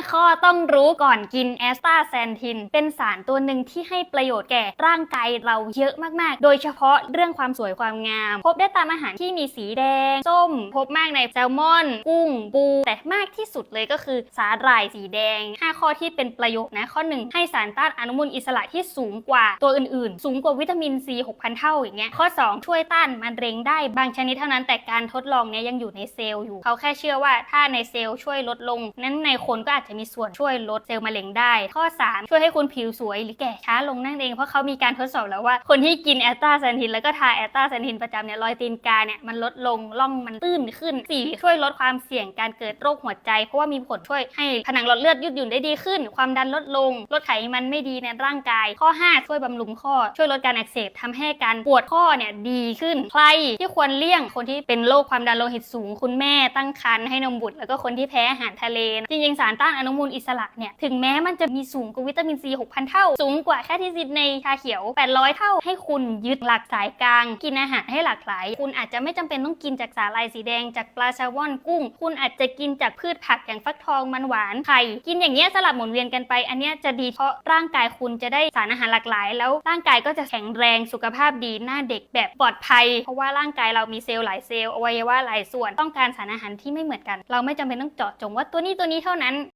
5 ข้อต้องรู้ก่อนกินแอสตาแซนทิน เป็นสารตัวหนึ่งที่ให้ประโยชน์แก่ร่างกายเราเยอะมาก ๆ โดยเฉพาะเรื่องความสวยความงาม พบได้ตามอาหารที่มีสีแดง ส้ม พบมากในแซลมอน กุ้ง ปู แต่มากที่สุดเลยก็คือสาหร่ายสีแดง 5 ข้อที่เป็นประโยชน์นะ ข้อ 1 ให้สารต้านอนุมูลอิสระที่สูงกว่าตัวอื่น ๆ สูงกว่าวิตามินซี6,000 เท่าอย่างเงี้ย ข้อ 2 ช่วยต้านมะเร็งได้บางชนิดเท่านั้นแต่การทดลองเนี้ยยังอยู่ในเซลล์อยู่ เขาแค่เชื่อว่าถ้าในเซลล์ช่วยลดลง นั้นในคนก็อาจจะมีส่วนช่วยลดเซลล์มะเร็งได้ ข้อ 3 ช่วยให้คุณผิวสวยหรือแก่ช้าลงนั่นเอง เพราะเขามีการทดสอบแล้วว่า คนที่กินแอสตาแซนทินแล้วก็ทาแอสตาแซนทินประจำเนี่ยรอยตีนกาเนี่ยมันลดลงร่องมันตื้นขึ้น 4 ช่วยลดความเสี่ยงการเกิดโรคหัวใจ เพราะว่ามีผลช่วยให้ผนังหลอดเลือดยืดหยุ่นได้ดีขึ้น ความดันลดลง ลดไขมันไม่ดีในร่างกาย ข้อ 5 ช่วยบำรุงข้อ ช่วยลดการอักเสบทำให้การปวดข้อเนี่ยดีขึ้น ใครที่ควรเลี่ยงคนที่เป็นโรคความดันโลหิตสูง คุณแม่ตั้งครรภ์ให้นมบุตรแล้วก็คนที่แพ้อาหารทะเล จริงๆสารต้านอนุมูลอิสระเนี่ยถึงแม้มันจะมีสูงกว่าวิตามินซี6,000 เท่า สูงกว่าแค่ที่ซิดในชาเขียว 800 เท่า ให้คุณยึดหลักสายกลาง กินอาหารให้หลากหลาย คุณอาจจะไม่จำเป็นต้องกินจากสาหร่ายสีแดงจากปลาแซลมอนกุ้ง คุณอาจจะกินจากพืชผักอย่างฟักทองมันหวานไข่กินอย่างเงี้ยสลับหมุนเวียนกันไป อันเนี้ยจะดีเพราะร่างกายคุณจะได้สารอาหารหลากหลาย แล้วร่างกายก็จะแข็งแรงสุขภาพดีหน้าเด็กแบบปลอดภัย เพราะว่าร่างกายเรามีเซลล์หลายเซลล์อวัยวะหลายส่วนต้องการสารอาหารที่ไม่เหมือนกัน เราไม่จำเป็นต้องเจาะจงว่าตัวนี้ตัวนี้เท่านั้น